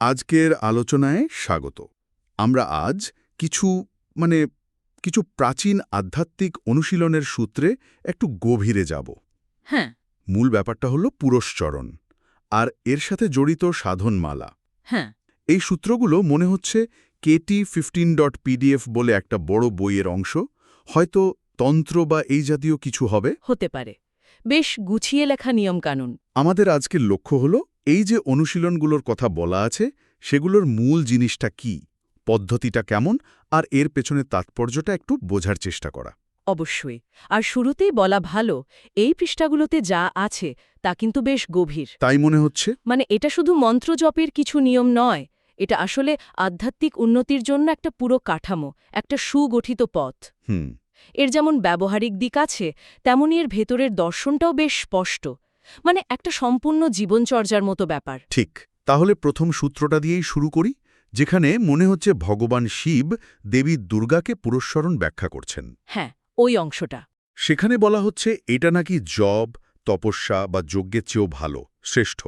আজকের আলোচনায় স্বাগত। আমরা আজ কিছু মানে কিছু প্রাচীন আধ্যাত্মিক অনুশীলনের সূত্রে একটু গভীরে যাব। হ্যাঁ। মূল ব্যাপারটা হলো পুরস্চরণ আর এর সাথে জড়িত সাধনমালা। হ্যাঁ। এই সূত্রগুলো মনে হচ্ছে কেটি ফিফটিন ডট পিডিএফ বলে একটা বড় বইয়ের অংশ। হয়তো তন্ত্র বা এই জাতীয় কিছু হবে। হতে পারে। বেশ গুছিয়ে লেখা নিয়মকানুন। আমাদের আজকের লক্ষ্য হল এই যে অনুশীলনগুলোর কথা বলা আছে সেগুলোর মূল জিনিসটা কি? পদ্ধতিটা কেমন? আর এর পেছনে তাৎপর্যটা একটু বোঝার চেষ্টা করা। অবশ্যই। আর শুরুতেই বলা ভালো এই পৃষ্ঠাগুলোতে যা আছে তা কিন্তু বেশ গভীর। তাই মনে হচ্ছে? মানে এটা শুধু মন্ত্রজপের কিছু নিয়ম নয় এটা আসলে আধ্যাত্মিক উন্নতির জন্য একটা পুরো কাঠামো একটা সুগঠিত পথ। হুম। এর যেমন ব্যবহারিক দিক আছে তেমনি এর ভেতরের দর্শনটাও বেশ স্পষ্ট। মানে একটা সম্পূর্ণ জীবনচর্যার মতো ব্যাপার। ঠিক তাহলে প্রথম সূত্রটা দিয়েই শুরু করি যেখানে মনে হচ্ছে ভগবান শিব দেবী দুর্গাকে পুরস্মরণ ব্যাখ্যা করছেন। হ্যাঁ ওই অংশটা। সেখানে বলা হচ্ছে এটা নাকি জব তপস্যা বা যজ্ঞের চেয়েও ভালো শ্রেষ্ঠ।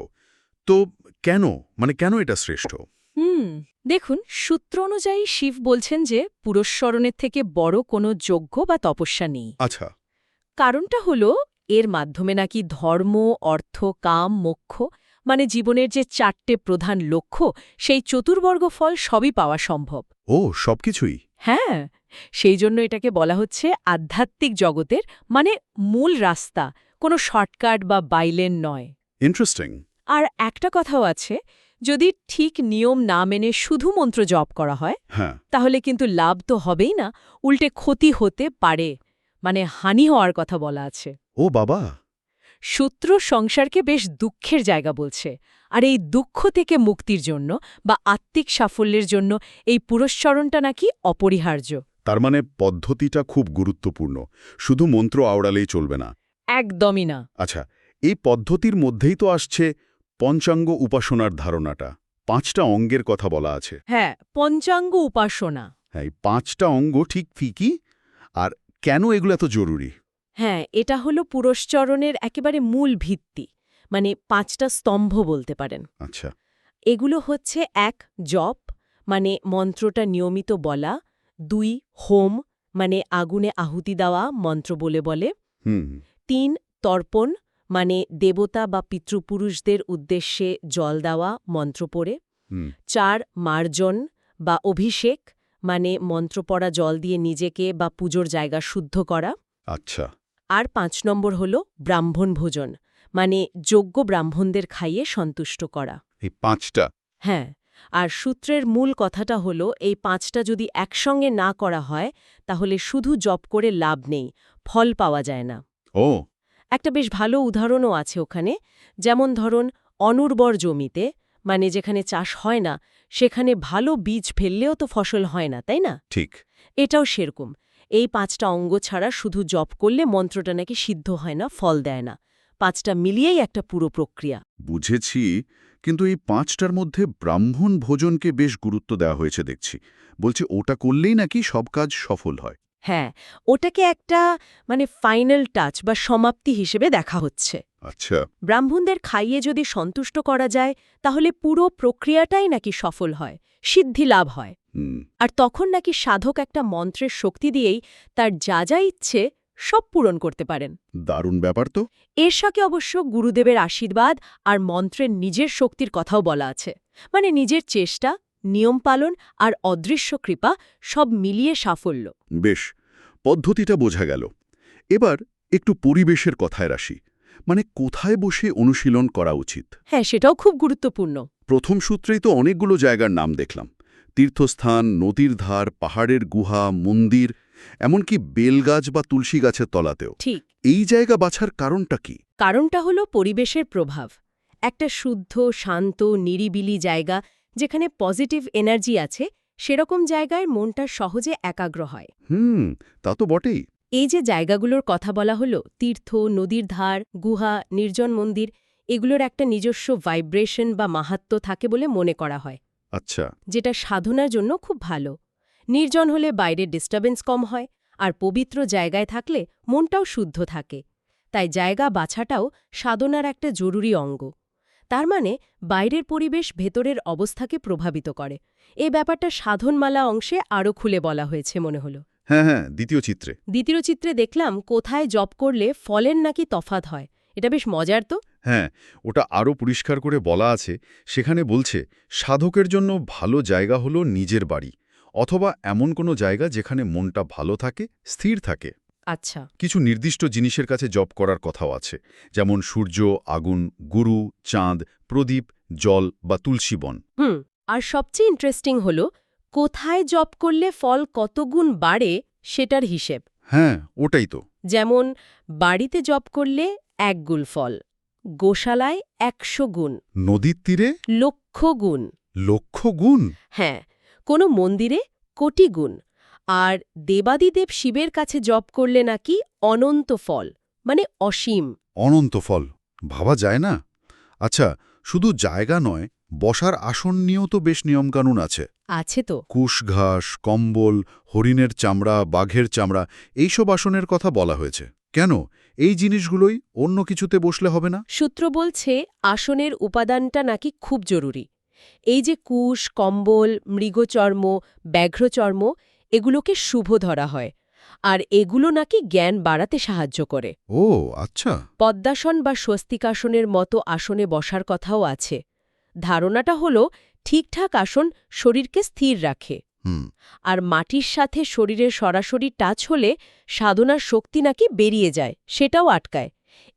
তো কেন? মানে কেন এটা শ্রেষ্ঠ? হুম দেখুন সূত্র অনুযায়ী শিব বলছেন যে পুরস্মরণের থেকে বড় কোনো যজ্ঞ বা তপস্যা নেই। আচ্ছা। কারণটা হলো এর মাধ্যমে নাকি ধর্ম অর্থ কাম মোক্ষ মানে জীবনের যে চারটে প্রধান লক্ষ্য সেই চতুর্বর্গ ফল সবই পাওয়া সম্ভব। ও সবকিছুই? হ্যাঁ সেই জন্য এটাকে বলা হচ্ছে আধ্যাত্মিক জগতের মানে মূল রাস্তা কোনো শর্টকাট বা বাইলেন নয়। ইন্টারেস্টিং। আর একটা কথাও আছে যদি ঠিক নিয়ম না মেনে শুধু মন্ত্র জপ করা হয় হ্যাঁ। তাহলে কিন্তু লাভ তো হবেই না উল্টে ক্ষতি হতে পারে মানে হানি হওয়ার কথা বলা আছে। ও বাবা। সূত্র সংসারকে বেশ দুঃখের জায়গা বলছে আর এই দুঃখ থেকে মুক্তির জন্য বা আত্মিক সাফল্যের জন্য এই পুরস্চরণটা নাকি অপরিহার্য। তার মানে পদ্ধতিটা খুব গুরুত্বপূর্ণ শুধু মন্ত্র আওড়ালেই চলবে না। একদমই না। আচ্ছা এই পদ্ধতির মধ্যেই তো আসছে পঞ্চাঙ্গ উপাসনার ধারণাটা। পাঁচটা অঙ্গের কথা বলা আছে। হ্যাঁ পঞ্চাঙ্গ উপাসনা। হ্যাঁ এই পাঁচটা অঙ্গ ঠিক ফিকি? আর কেন এগুলো এত জরুরি? হ্যাঁ এটা হলো পুরস্চরণের একেবারে মূল ভিত্তি মানে পাঁচটা স্তম্ভ বলতে পারেন। আচ্ছা। এগুলো হচ্ছে এক জপ মানে মন্ত্রটা নিয়মিত বলা দুই হোম মানে আগুনে আহুতি দেওয়া মন্ত্র বলে বলে। হুম। তিন তর্পণ মানে দেবতা বা পিতৃপুরুষদের উদ্দেশ্যে জল দেওয়া মন্ত্র পড়ে। চার মার্জন বা অভিষেক মানে মন্ত্র পড়া জল দিয়ে নিজেকে বা পুজোর জায়গা শুদ্ধ করা। আচ্ছা। আর পাঁচ নম্বর হল ব্রাহ্মণ ভোজন মানে যোগ্য ব্রাহ্মণদের খাইয়ে সন্তুষ্ট করা। এই পাঁচটা? হ্যাঁ আর সূত্রের মূল কথাটা হলো এই পাঁচটা যদি একসঙ্গে না করা হয় তাহলে শুধু জপ করে লাভ নেই ফল পাওয়া যায় না। ও। একটা বেশ ভালো উদাহরণও আছে ওখানে যেমন ধরুন অনুর্বর জমিতে মানে যেখানে চাষ হয় না সেখানে ভালো বীজ ফেললেও তো ফসল হয় না তাই না? ঠিক। এটাও সেরকম। এই পাঁচটা অঙ্গ ছাড়া শুধু জপ করলে মন্ত্রটা নাকি সিদ্ধ হয় না ফল দেয় না। পাঁচটা মিলিয়েই একটা পুরো প্রক্রিয়া। বুঝেছি কিন্তু এই পাঁচটার মধ্যে ব্রাহ্মণ ভোজনকে বেশ গুরুত্ব দেওয়া হয়েছে দেখছি। বলছে ওটা করলেই নাকি সব কাজ সফল হয়? হ্যাঁ ওটাকে একটা মানে ফাইনাল টাচ বা সমাপ্তি হিসেবে দেখা হচ্ছে। আচ্ছা। ব্রাহ্মণদের খাইয়ে যদি সন্তুষ্ট করা যায় তাহলে পুরো প্রক্রিয়াটাই নাকি সফল হয় সিদ্ধি লাভ হয়। আর তখন নাকি সাধক একটা মন্ত্রের শক্তি দিয়েই তার যা যা ইচ্ছে সব পূরণ করতে পারেন। দারুণ ব্যাপার তো। এর সাথে অবশ্য গুরুদেবের আশীর্বাদ আর মন্ত্রের নিজের শক্তির কথাও বলা আছে। মানে নিজের চেষ্টা নিয়ম পালন আর অদৃশ্য কৃপা সব মিলিয়ে সাফল্য। বেশ পদ্ধতিটা বোঝা গেল। এবার একটু পরিবেশের কথায় রাশি মানে কোথায় বসে অনুশীলন করা উচিত? হ্যাঁ সেটাও খুব গুরুত্বপূর্ণ। প্রথম সূত্রেই তো অনেকগুলো জায়গার নাম দেখলাম। তীর্থস্থান নদীর ধার পাহাড়ের গুহা মন্দির এমনকি বেলগাছ বা তুলসী গাছের তলাতেও। ঠিক। এই জায়গা বাছার কারণটা কি? কারণটা হলো পরিবেশের প্রভাব। একটা শুদ্ধ শান্ত নিরিবিলি জায়গা যেখানে পজিটিভ এনার্জি আছে সেরকম জায়গায় মনটা সহজে একাগ্র হয়। হুম তা তো বটেই। এই যে জায়গাগুলোর কথা বলা হলো তীর্থ নদীর ধার গুহা নির্জন মন্দির এগুলোর একটা নিজস্ব ভাইব্রেশন বা মাহাত্ম্য থাকে বলে মনে করা হয়। আচ্ছা। যেটা সাধনার জন্য খুব ভালো। নির্জন হলে বাইরে ডিস্টার্বেন্স কম হয় আর পবিত্র জায়গায় থাকলে মনটাও শুদ্ধ থাকে। তাই জায়গা বাছাটাও সাধনার একটা জরুরি অঙ্গ। তার মানে বাইরের পরিবেশ ভেতরের অবস্থাকে প্রভাবিত করে। এ ব্যাপারটা সাধনমালা অংশে আরও খুলে বলা হয়েছে মনে হলো। হ্যাঁ হ্যাঁ দ্বিতীয় চিত্রে। দ্বিতীয় চিত্রে দেখলাম কোথায় জপ করলে ফলের নাকি তফাত হয়। এটা বেশ মজার তো। হ্যাঁ ওটা আরও পরিষ্কার করে বলা আছে সেখানে বলছে সাধকের জন্য ভালো জায়গা হলো নিজের বাড়ি অথবা এমন কোনো জায়গা যেখানে মনটা ভালো থাকে স্থির থাকে। আচ্ছা। কিছু নির্দিষ্ট জিনিসের কাছে জপ করার কথাও আছে যেমন সূর্য আগুন গুরু চাঁদ প্রদীপ জল বা তুলসী বন। হুম আর সবচেয়ে ইন্টারেস্টিং হল কোথায় জপ করলে ফল কত গুণ বাড়ে সেটার হিসেব। হ্যাঁ ওটাই তো। যেমন বাড়িতে জপ করলে এক গুণ ফল। গোশালায় একশো গুণ। নদীর তীরে? লক্ষ গুণ। লক্ষ গুণ? হ্যাঁ কোনো মন্দিরে কোটি গুণ। আর দেবাদিদেব শিবের কাছে জপ করলে নাকি অনন্ত ফল মানে অসীম। অনন্ত ফল ভাবা যায় না? আচ্ছা শুধু জায়গা নয় বসার আসন নিয়েও তো বেশ নিয়মকানুন আছে। আছে তো। কুশঘাস কম্বল হরিণের চামড়া বাঘের চামড়া এইসব আসনের কথা বলা হয়েছে। কেন? এই জিনিসগুলোই অন্য কিছুতে বসলে হবে না? সূত্র বলছে আসনের উপাদানটা নাকি খুব জরুরি। এই যে কুশ কম্বল মৃগচর্ম ব্যাঘ্রচর্ম এগুলোকে শুভ ধরা হয়। আর এগুলো নাকি জ্ঞান বাড়াতে সাহায্য করে। ও আচ্ছা। পদ্মাসন বা স্বস্তিকাসনের মতো আসনে বসার কথাও আছে। ধারণাটা হল ঠিকঠাক আসন শরীরকে স্থির রাখে। আর মাটির সাথে শরীরের সরাসরি টাচ হলে সাধনার শক্তি নাকি বেরিয়ে যায় সেটাও আটকায়।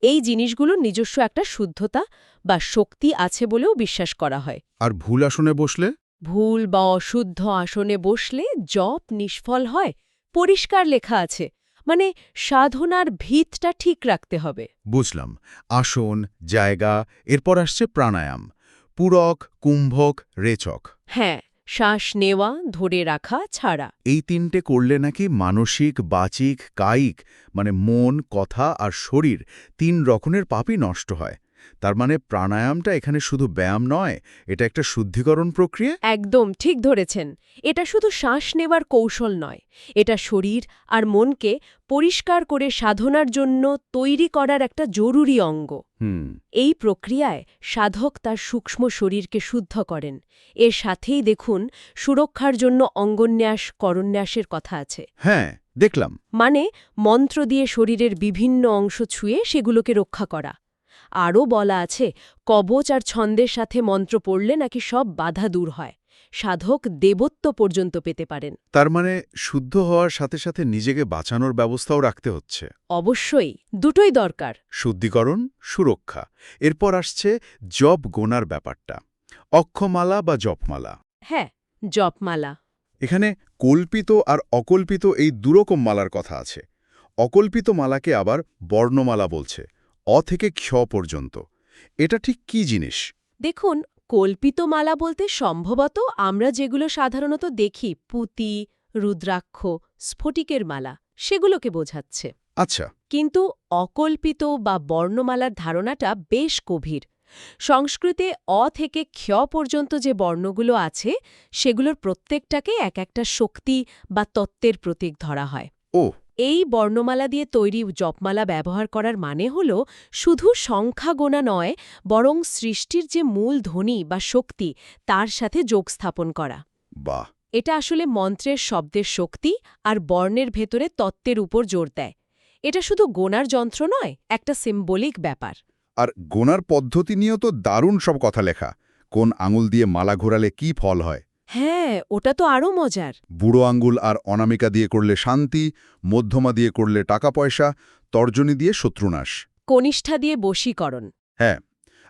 এই জিনিসগুলোর নিজস্ব একটা শুদ্ধতা বা শক্তি আছে বলেও বিশ্বাস করা হয়। আর ভুল আসনে বসলে? ভুল বা অশুদ্ধ আসনে বসলে জপ নিষ্ফল হয় পরিষ্কার লেখা আছে। মানে সাধনার ভিতটা ঠিক রাখতে হবে। বুঝলাম। আসন জায়গা এরপর আসছে প্রাণায়াম। পূরক কুম্ভক রেচক। হ্যাঁ শ্বাস নেওয়া, ধরে রাখা ছাড়া। এই তিনটে করলে নাকি মানসিক, বাচিক, কায়িক মানে মন, কথা আর শরীর তিন রকমের পাপই নষ্ট হয়। তার মানে প্রাণায়ামটা এখানে শুধু ব্যায়াম নয় এটা একটা শুদ্ধিকরণ প্রক্রিয়া? একদম ঠিক ধরেছেন। এটা শুধু শ্বাস নেওয়ার কৌশল নয় এটা শরীর আর মনকে পরিষ্কার করে সাধনার জন্য তৈরি করার একটা জরুরি অঙ্গ। এই প্রক্রিয়ায় সাধক তার সূক্ষ্ম শরীরকে শুদ্ধ করেন। এর সাথেই দেখুন সুরক্ষার জন্য অঙ্গন্যাস করন্যাসের কথা আছে। হ্যাঁ দেখলাম। মানে মন্ত্র দিয়ে শরীরের বিভিন্ন অংশ ছুঁয়ে সেগুলোকে রক্ষা করা। আরও বলা আছে কবচ আর ছন্দের সাথে মন্ত্র পড়লে নাকি সব বাধা দূর হয়। সাধক দেবত্ব পর্যন্ত পেতে পারেন। তার মানে শুদ্ধ হওয়ার সাথে সাথে নিজেকে বাঁচানোর ব্যবস্থাও রাখতে হচ্ছে। অবশ্যই দুটোই দরকার। শুদ্ধিকরণ সুরক্ষা। এরপর আসছে জপ গোনার ব্যাপারটা। অক্ষমালা বা জপমালা। হ্যাঁ জপমালা। এখানে কল্পিত আর অকল্পিত এই দুরকম মালার কথা আছে। অকল্পিত মালাকে আবার বর্ণমালা বলছে। অ থেকে ক্ষ পর্যন্ত। এটা ঠিক কি জিনিস? দেখুন কল্পিত মালা বলতে সম্ভবত আমরা যেগুলো সাধারণত দেখি পুঁতি রুদ্রাক্ষ স্ফটিকের মালা সেগুলোকে বোঝাচ্ছে। আচ্ছা। কিন্তু অকল্পিত বা বর্ণমালার ধারণাটা বেশ গভীর। সংস্কৃতে অ থেকে ক্ষ পর্যন্ত যে বর্ণগুলো আছে সেগুলোর প্রত্যেকটাকে এক একটা শক্তি বা তত্ত্বের প্রতীক ধরা হয়। ও এই বর্ণমালা দিয়ে তৈরি জপমালা ব্যবহার করার মানে হল শুধু সংখ্যা গোনা নয় বরং সৃষ্টির যে মূল ধ্বনি বা শক্তি তার সাথে যোগ স্থাপন করা। বাহ! এটা আসলে মন্ত্রের শব্দের শক্তি আর বর্ণের ভেতরে তত্ত্বের উপর জোর দেয়। এটা শুধু গোনার যন্ত্র নয় একটা সিম্বলিক ব্যাপার। আর গোনার পদ্ধতি নিয়েও তো দারুণ সব কথা লেখা। কোন আঙুল দিয়ে মালা ঘোরালে কি ফল হয়? হ্যাঁ ওটা তো আরও মজার। বুড়ো আঙ্গুল আর অনামিকা দিয়ে করলে শান্তি মধ্যমা দিয়ে করলে টাকা পয়সা তর্জনী দিয়ে শত্রুনাশ। কনিষ্ঠা দিয়ে বশীকরণ। হ্যাঁ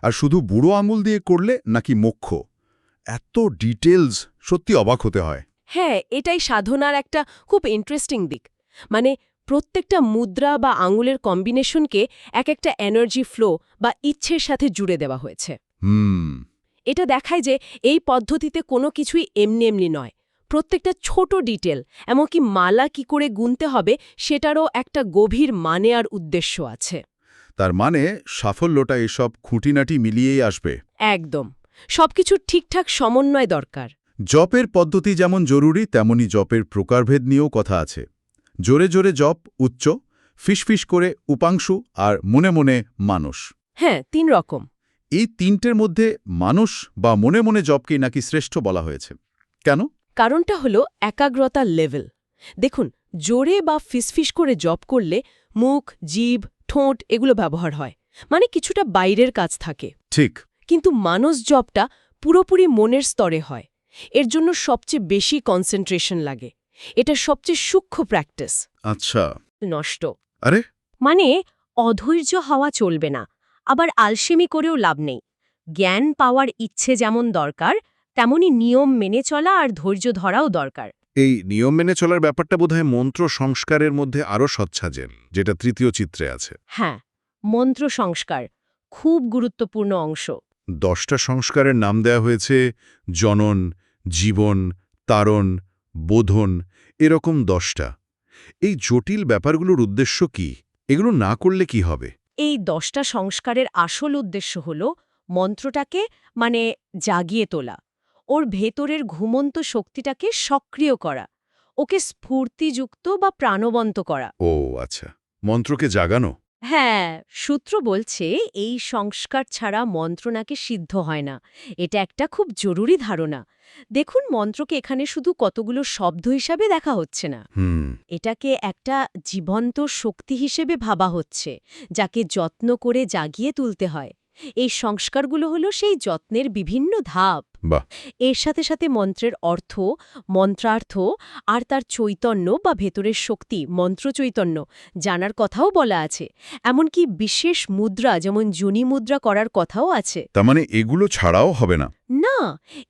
আর শুধু বুড়ো আঙুল দিয়ে করলে নাকি মোক্ষ। এত ডিটেলস সত্যি অবাক হতে হয়। হ্যাঁ এটাই সাধনার একটা খুব ইন্টারেস্টিং দিক। মানে প্রত্যেকটা মুদ্রা বা আঙুলের কম্বিনেশনকে এক একটা এনার্জি ফ্লো বা ইচ্ছের সাথে জুড়ে দেওয়া হয়েছে। হুম। এটা দেখায় যে এই পদ্ধতিতে কোনো কিছুই এমনি এমনি নয়। প্রত্যেকটা ছোট ডিটেল এমনকি মালা কি করে গুনতে হবে সেটারও একটা গভীর মানে আর উদ্দেশ্য আছে। তার মানে সাফল্যটা এসব খুঁটিনাটি মিলিয়েই আসবে। একদম। সবকিছু ঠিকঠাক সমন্বয় দরকার। জপের পদ্ধতি যেমন জরুরি তেমনি জপের প্রকারভেদ নিয়েও কথা আছে। জোরে জোরে জপ উচ্চ ফিসফিস করে উপাংশু আর মনে মনে মানুষ হ্যাঁ তিন রকম। এই তিনটের মধ্যে মানুষ বা মনে মনে জপকেই নাকি শ্রেষ্ঠ বলা হয়েছে। কেন? কারণটা হলো একাগ্রতার লেভেল। দেখুন জোরে বা ফিসফিস করে জপ করলে মুখ জীব ঠোঁট এগুলো ব্যবহার হয়। মানে কিছুটা বাইরের কাজ থাকে। ঠিক। কিন্তু মানুষ জবটা পুরোপুরি মনের স্তরে হয়। এর জন্য সবচেয়ে বেশি কনসেন্ট্রেশন লাগে। এটা সবচেয়ে সূক্ষ্ম প্র্যাকটিস আচ্ছা। নষ্ট। আরে! মানে অধৈর্য হওয়া চলবে না। আবার আলসেমি করেও লাভ নেই। জ্ঞান পাওয়ার ইচ্ছে যেমন দরকার তেমনি নিয়ম মেনে চলা আর ধৈর্য ধরাও দরকার। এই নিয়ম মেনে চলার ব্যাপারটা বোধহয় মন্ত্র সংস্কারের মধ্যে আরও সচ্ছাজেন যেটা তৃতীয় চিত্রে আছে। হ্যাঁ মন্ত্র সংস্কার খুব গুরুত্বপূর্ণ অংশ। দশটা সংস্কারের নাম দেয়া হয়েছে জনন জীবন তারণ বোধন এরকম দশটা। এই জটিল ব্যাপারগুলোর উদ্দেশ্য কি? এগুলো না করলে কি হবে? এই দশটা সংস্কারের আসল উদ্দেশ্য হল মন্ত্রটাকে মানে জাগিয়ে তোলা। ওর ভেতরের ঘুমন্ত শক্তিটাকে সক্রিয় করা। ওকে স্ফূর্তিযুক্ত বা প্রাণবন্ত করা। ও আচ্ছা। মন্ত্রকে জাগানো? হ্যাঁ সূত্র বলছে এই সংস্কার ছাড়া মন্ত্র নাকি সিদ্ধ হয় না। এটা একটা খুব জরুরি ধারণা। দেখুন মন্ত্রকে এখানে শুধু কতগুলো শব্দ হিসাবে দেখা হচ্ছে না। এটাকে একটা জীবন্ত শক্তি হিসেবে ভাবা হচ্ছে যাকে যত্ন করে জাগিয়ে তুলতে হয়। এই সংস্কারগুলো হলো সেই যত্নের বিভিন্ন ধাপ। এর সাথে সাথে মন্ত্রের অর্থ মন্ত্রার্থ আর তার চৈতন্য বা ভেতরের শক্তি মন্ত্র চৈতন্য জানার কথাও বলা আছে। এমনকি বিশেষ মুদ্রা যেমন জুনি মুদ্রা করার কথাও আছে। তার মানে এগুলো ছাড়াও হবে না? না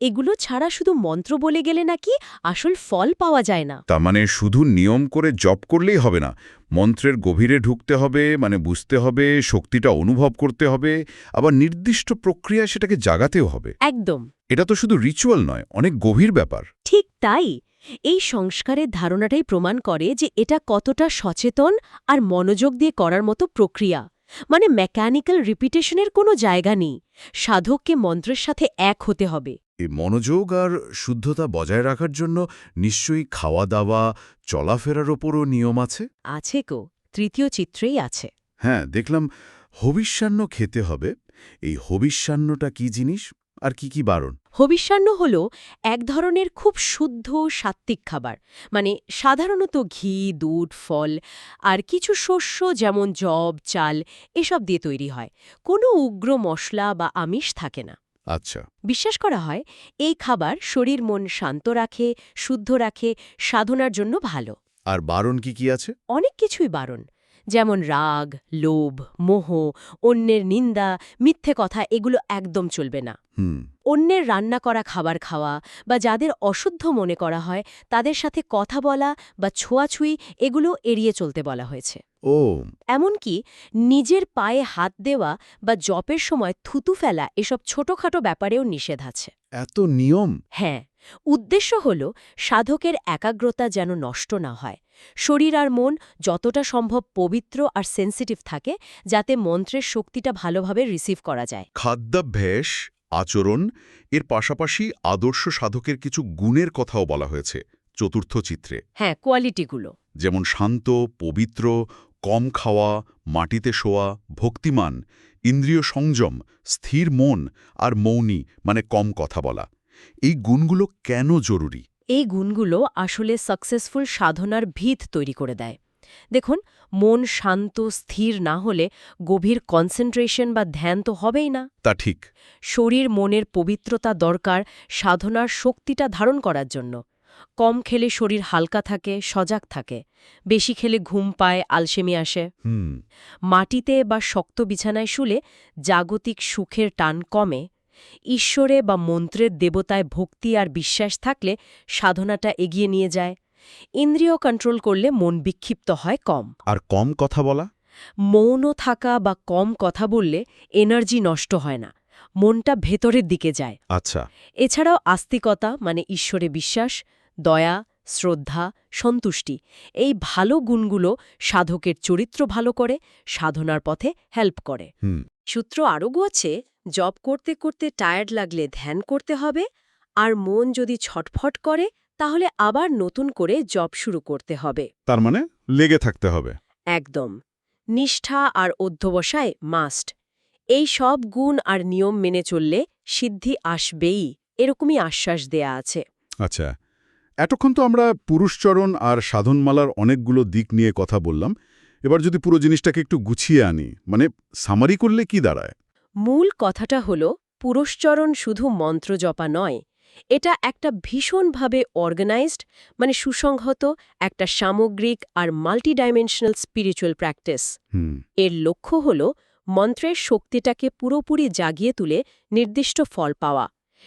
এগুলো ছাড়া শুধু মন্ত্র বলে গেলে নাকি আসল ফল পাওয়া যায় না। তার মানে শুধু নিয়ম করে জপ করলেই হবে না। মন্ত্রের গভীরে ঢুকতে হবে মানে বুঝতে হবে শক্তিটা অনুভব করতে হবে আবার নির্দিষ্ট প্রক্রিয়া সেটাকে জাগাতেও হবে। একদম। এটা তো শুধু রিচুয়াল নয় অনেক গভীর ব্যাপার। ঠিক তাই। এই সংস্কারের ধারণাটাই প্রমাণ করে যে এটা কতটা সচেতন আর মনোযোগ দিয়ে করার মতো প্রক্রিয়া। মানে মেকানিক্যাল রিপিটেশনের কোনো জায়গা নেই। সাধককে মন্ত্রের সাথে এক হতে হবে। এই মনোযোগ আর শুদ্ধতা বজায় রাখার জন্য নিশ্চয়ই খাওয়া দাওয়া চলাফেরার ওপরও নিয়ম আছে? আছে কো তৃতীয় চিত্রেই আছে। হ্যাঁ দেখলাম হবিষ্যান্ন খেতে হবে। এই হবিষ্যান্নটা কি জিনিস? আর কি কি বারণ? হবিষ্যান্ন হল এক ধরনের খুব শুদ্ধ সাত্ত্বিক খাবার। মানে সাধারণত ঘি দুধ ফল আর কিছু শস্য যেমন জব চাল এসব দিয়ে তৈরি হয়। কোনো উগ্র মশলা বা আমিষ থাকে না। আচ্ছা। বিশ্বাস করা হয় এই খাবার শরীর মন শান্ত রাখে শুদ্ধ রাখে সাধনার জন্য ভালো। আর বারণ কি কি আছে? অনেক কিছুই বারণ। যেমন রাগ লোভ মোহ অন্যের নিন্দা মিথ্যে কথা এগুলো একদম চলবে না। অন্যের রান্না করা খাবার খাওয়া বা যাদের অশুদ্ধ মনে করা হয় তাদের সাথে কথা বলা বা ছোঁয়াছুঁই এগুলো এড়িয়ে চলতে বলা হয়েছে। ও। এমনকি নিজের পায়ে হাত দেওয়া বা জপের সময় থুতু ফেলা এসব ছোটখাটো ব্যাপারেও নিষেধ আছে। এত নিয়ম? হ্যাঁ উদ্দেশ্য হল সাধকের একাগ্রতা যেন নষ্ট না হয়। শরীর আর মন যতটা সম্ভব পবিত্র আর সেন্সিটিভ থাকে যাতে মন্ত্রের শক্তিটা ভালোভাবে রিসিভ করা যায়। খাদ্যাভ্যাস আচরণ এর পাশাপাশি আদর্শ সাধকের কিছু গুণের কথাও বলা হয়েছে চতুর্থ চিত্রে। হ্যাঁ কোয়ালিটিগুলো যেমন শান্ত পবিত্র কম খাওয়া মাটিতে শোয়া ভক্তিমান ইন্দ্রিয় সংযম স্থির মন আর মৌনী মানে কম কথা বলা। এই গুণগুলো কেন জরুরি? এই গুণগুলো আসলে সাকসেসফুল সাধনার ভিত তৈরি করে দেয়। দেখুন মন শান্ত স্থির না হলে গভীর কনসেন্ট্রেশন বা ধ্যান তো হবেই না। তা ঠিক। শরীর মনের পবিত্রতা দরকার সাধনার শক্তিটা ধারণ করার জন্য। কম খেলে শরীর হালকা থাকে সজাগ থাকে। বেশি খেলে ঘুম পায় আলসেমি আসে। হুম। মাটিতে বা শক্ত বিছানায় শুলে জাগতিক সুখের টান কমে ঈশ্বরে বা মন্ত্রের দেবতায় ভক্তি আর বিশ্বাস থাকলে সাধনাটা এগিয়ে নিয়ে যায়। ইন্দ্রিয় কন্ট্রোল করলে মন বিক্ষিপ্ত হয় কম। আর কম কথা বলা? মৌন থাকা বা কম কথা বললে এনার্জি নষ্ট হয় না। মনটা ভেতরের দিকে যায়। আচ্ছা। এছাড়াও আস্তিকতা মানে ঈশ্বরে বিশ্বাস দয়া শ্রদ্ধা সন্তুষ্টি এই ভালো গুণগুলো সাধকের চরিত্র ভালো করে সাধনার পথে হেল্প করে। হুম। সূত্র আরও গোছে জব করতে করতে টায়ার্ড লাগলে ধ্যান করতে হবে আর মন যদি ছটফট করে তাহলে আবার নতুন করে জব শুরু করতে হবে। তার মানে লেগে থাকতে হবে। একদম। নিষ্ঠা আর অধ্যবসায় মাস্ট। এই সব গুণ আর নিয়ম মেনে চললে সিদ্ধি আসবেই এরকমই আশ্বাস দেয়া আছে। আচ্ছা এতক্ষণ তো আমরা পুরুষচরণ আর সাধনমালার অনেকগুলো দিক নিয়ে কথা বললাম। এবার যদি পুরো জিনিসটাকে একটু গুছিয়ে আনি মানে সামারি করলে কি দাঁড়ায়? মূল কথাটা হল পুরুষচরণ শুধু মন্ত্র জপা নয় এটা একটা ভীষণভাবে অর্গানাইজড মানে সুসংহত একটা সামগ্রিক আর মাল্টিডাইমেনশনাল স্পিরিচুয়াল প্র্যাকটিস এর লক্ষ্য হল মন্ত্রের শক্তিটাকে পুরোপুরি জাগিয়ে তুলে নির্দিষ্ট ফল পাওয়া।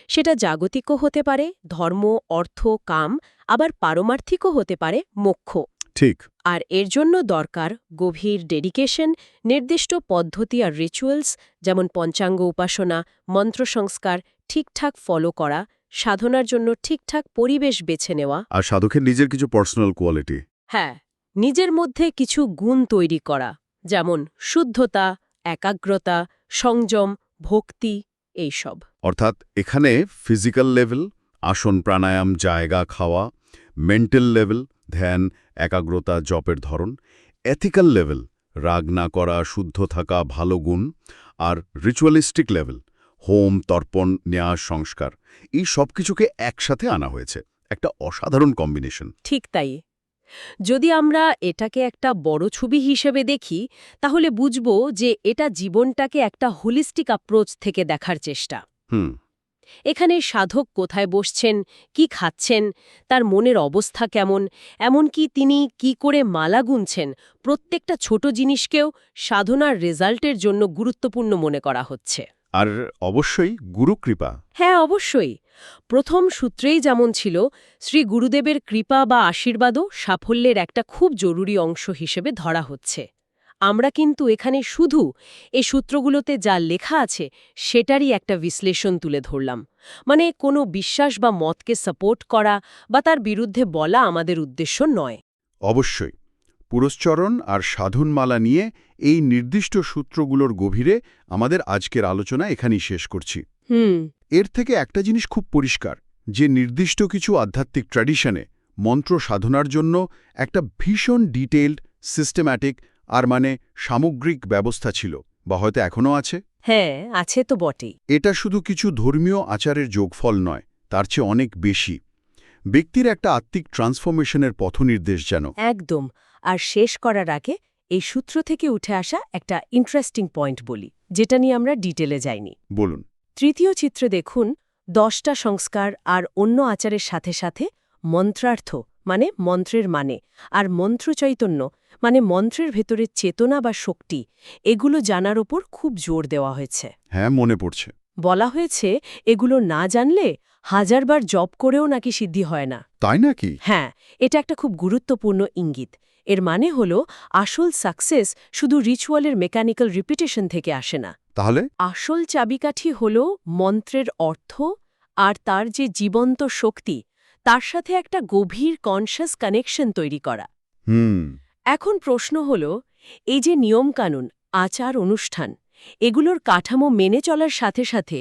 সেটা জাগতিকও হতে পারে ধর্ম অর্থ কাম আবার পারমার্থিকও হতে পারে মোক্ষ। ঠিক। আর এর জন্য দরকার গভীর ডেডিকেশন নির্দিষ্ট পদ্ধতি আর রিচুয়ালস যেমন পঞ্চাঙ্গ উপাসনা মন্ত্র সংস্কার ঠিকঠাক ফলো করা সাধনার জন্য ঠিকঠাক পরিবেশ বেছে নেওয়া। আর সাধকের নিজের কিছু পার্সোনাল কোয়ালিটি হ্যাঁ নিজের মধ্যে কিছু গুণ তৈরি করা যেমন শুদ্ধতা একাগ্রতা সংযম ভক্তি এইসব। অর্থাৎ এখানে ফিজিক্যাল লেভেল আসন প্রাণায়াম জায়গা খাওয়া মেন্টাল লেভেল ধ্যান একাগ্রতা জপের ধরন এথিক্যাল লেভেল রাগ না করা শুদ্ধ থাকা ভালো গুণ আর রিচুয়ালিস্টিক লেভেল হোম তর্পণ ন্যাস সংস্কার এই সব কিছুকে একসাথে আনা হয়েছে। একটা অসাধারণ কম্বিনেশন ঠিক তাই। যদি আমরা এটাকে একটা বড় ছবি হিসেবে দেখি তাহলে বুঝব যে এটা জীবনটাকে একটা হোলিস্টিক অ্যাপ্রোচ থেকে দেখার চেষ্টা। হুম। এখানে সাধক কোথায় বসছেন কি খাচ্ছেন তার মনের অবস্থা কেমন এমনকি তিনি কি করে মালা গুনছেন প্রত্যেকটা ছোট জিনিসকেও সাধনার রেজাল্টের জন্য গুরুত্বপূর্ণ মনে করা হচ্ছে। আর অবশ্যই গুরুকৃপা। হ্যাঁ অবশ্যই। প্রথম সূত্রেই যেমন ছিল শ্রী গুরুদেবের কৃপা বা আশীর্বাদও সাফল্যের একটা খুব জরুরি অংশ হিসেবে ধরা হচ্ছে। আমরা কিন্তু এখানে শুধু এই সূত্রগুলোতে যা লেখা আছে সেটারই একটা বিশ্লেষণ তুলে ধরলাম। মানে কোনো বিশ্বাস বা মতকে সাপোর্ট করা বা তার বিরুদ্ধে বলা আমাদের উদ্দেশ্য নয়। অবশ্যই পুরস্চরণ আর সাধনমালা নিয়ে এই নির্দিষ্ট সূত্রগুলোর গভীরে আমাদের আজকের আলোচনা এখানেই শেষ করছি। হুম। এর থেকে একটা জিনিস খুব পরিষ্কার যে নির্দিষ্ট কিছু আধ্যাত্মিক ট্র্যাডিশনে মন্ত্র সাধনার জন্য একটা ভীষণ ডিটেইলড সিস্টেম্যাটিক আর মানে সামগ্রিক ব্যবস্থা ছিল বা হয়তো এখনও আছে? হ্যাঁ আছে তো বটেই। এটা শুধু কিছু ধর্মীয় আচারের যোগফল নয় তার চেয়ে অনেক বেশি। ব্যক্তির একটা আত্মিক ট্রান্সফরমেশনের পথনির্দেশ যেন। একদম। আর শেষ করার আগে এই সূত্র থেকে উঠে আসা একটা ইন্টারেস্টিং পয়েন্ট বলি যেটা নিয়ে আমরা ডিটেলে যাইনি। বলুন। তৃতীয় চিত্রে দেখুন দশটা সংস্কার আর অন্য আচারের সাথে সাথে মন্ত্রার্থ মানে মন্ত্রের মানে আর মন্ত্রচৈতন্য মানে মন্ত্রের ভেতরের চেতনা বা শক্তি এগুলো জানার ওপর খুব জোর দেওয়া হয়েছে। হ্যাঁ মনে পড়ছে। বলা হয়েছে এগুলো না জানলে হাজারবার জপ করেও নাকি সিদ্ধি হয় না। তাই নাকি? হ্যাঁ এটা একটা খুব গুরুত্বপূর্ণ ইঙ্গিত। এর মানে হল আসল সাকসেস শুধু রিচুয়ালের মেকানিক্যাল রিপিটেশন থেকে আসে না। তাহলে? আসল চাবিকাঠি হল মন্ত্রের অর্থ আর তার যে জীবন্ত শক্তি তার সাথে একটা গভীর কনশাস কানেকশন তৈরি করা। এখন প্রশ্ন হল এই যে নিয়মকানুন আচার অনুষ্ঠান এগুলোর কাঠামো মেনে চলার সাথে সাথে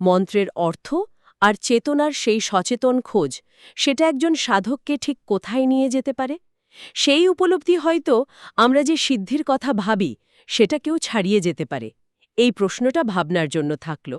মন্ত্রের অর্থ আর চেতনার সেই সচেতন খোঁজ সেটা একজন সাধককে ঠিক কোথায় নিয়ে যেতে পারে? সেই উপলব্ধি হয়তো আমরা যে সিদ্ধির কথা ভাবি সেটা কেউ ছাড়িয়ে যেতে পারে। এই প্রশ্নটা ভাবনার জন্য থাকল।